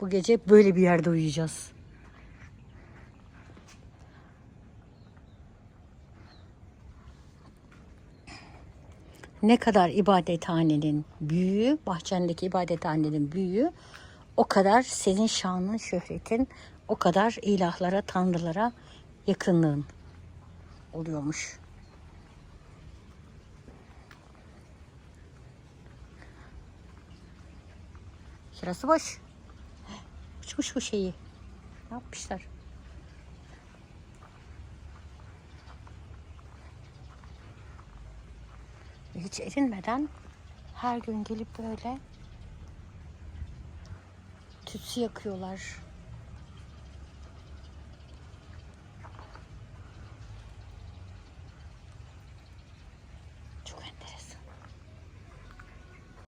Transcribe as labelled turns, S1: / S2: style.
S1: Bu gece böyle bir yerde uyuyacağız. Ne kadar ibadethanenin büyüğü, bahçendeki ibadethanenin büyüğü o kadar senin şanın, şöhretin, o kadar ilahlara, tanrılara yakınlığın oluyormuş. Şurası boş. Yapmışmış bu şeyi. ne Yapmışlar. Hiç erinmeden her gün gelip böyle tütsü yakıyorlar. Çok enteresan.